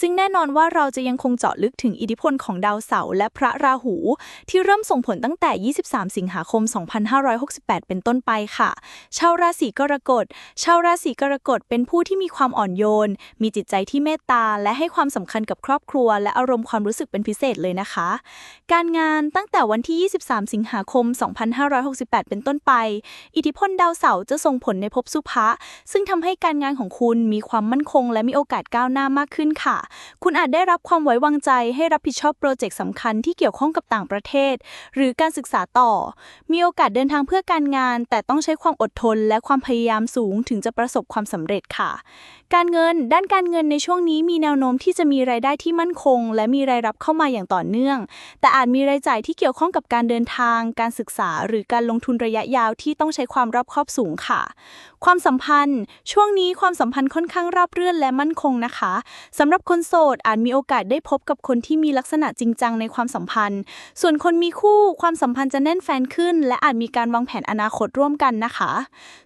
ซึ่งแน่นอนว่าเราจะยังคงเจาะลึกถึงอิทธิพลของดาวเสาร์และพระราหู ที่เริ่มส่งผลตั้งแต่ 23 สิงหาคม 2568 เป็นต้นไปค่ะ ชาวราศีกรกฎ ชาวราศีกรกฎเป็นผู้ที่มีความอ่อนโยน มีจิตใจที่เมตตา และให้ความสำคัญกับครอบครัว และอารมณ์ความรู้สึกเป็นพิเศษเลยนะคะ การงานตั้งแต่วันที่ 23 สิงหาคม 2568 เป็นต้นไป อิทธิพลดาวเสาร์จะส่งผลในภพสุภะ ซึ่งทำให้การงานของคุณมีความมั่นคง และมีโอกาสก้าวหน้ามากขึ้นค่ะคุณอาจได้รับความไว้วางใจให้รับผิดชอบโปรเจกต์สำคัญที่เกี่ยวข้องกับต่างประเทศ หรือการศึกษาต่อ มีโอกาสเดินทางเพื่อการงาน แต่ต้องใช้ความอดทนและความพยายามสูงถึงจะประสบความสำเร็จค่ะ การเงินด้านการเงินในช่วงนี้มีแนวโน้มที่จะมีรายได้ที่มั่นคง และมีรายรับเข้ามาอย่างต่อเนื่อง แต่อาจมีรายจ่ายที่เกี่ยวข้องกับการเดินทาง การศึกษา หรือการลงทุนระยะยาวที่ต้องใช้ความรอบคอบสูงค่ะ ความสัมพันธ์ ช่วงนี้ความสัมพันธ์ค่อนข้างราบรื่นและมั่นคงนะคะสำหรับคนโสดอาจมีโอกาสได้พบกับคนที่มีลักษณะจริงจังในความสัมพันธ์ ส่วนคนมีคู่ความสัมพันธ์จะแน่นแฟนขึ้น และอาจมีการวางแผนอนาคตร่วมกันนะคะ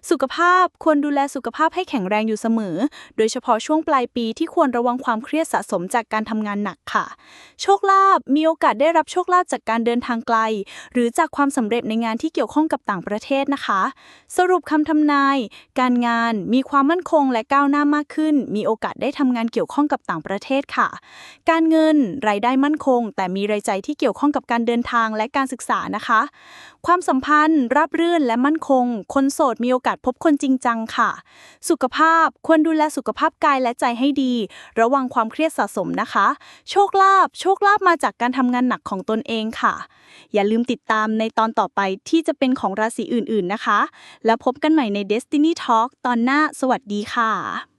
สุขภาพควรดูแลสุขภาพให้แข็งแรงอยู่เสมอ โดยเฉพาะช่วงปลายปีที่ควรระวังความเครียดสะสมจากการทำงานหนักค่ะ โชคลาภมีโอกาสได้รับโชคลาภจากการเดินทางไกล หรือจากความสำเร็จในงานที่เกี่ยวข้องกับต่างประเทศนะคะ สรุปคำทำนาย การงานมีความมั่นคงและก้าวหน้ามากขึ้น มีโอกาสได้ทำงานเกี่ยวข้องกับต่างประประเทศค่ะ การเงินรายได้มั่นคง แต่มีรายจ่ายที่เกี่ยวข้องกับการเดินทางและการศึกษานะคะ ความสัมพันธ์ ราบรื่นและมั่นคง คนโสดมีโอกาสพบคนจริงจังค่ะ สุขภาพควรดูแลสุขภาพกายและใจให้ดี ระวังความเครียดสะสมนะคะ โชคลาภโชคลาภมาจากการทำงานหนักของตนเองค่ะ อย่าลืมติดตามในตอนต่อไปที่จะเป็นของราศีอื่น ๆนะคะ แล้วพบกันใหม่ใน Destiny Talk ตอนหน้า สวัสดีค่ะ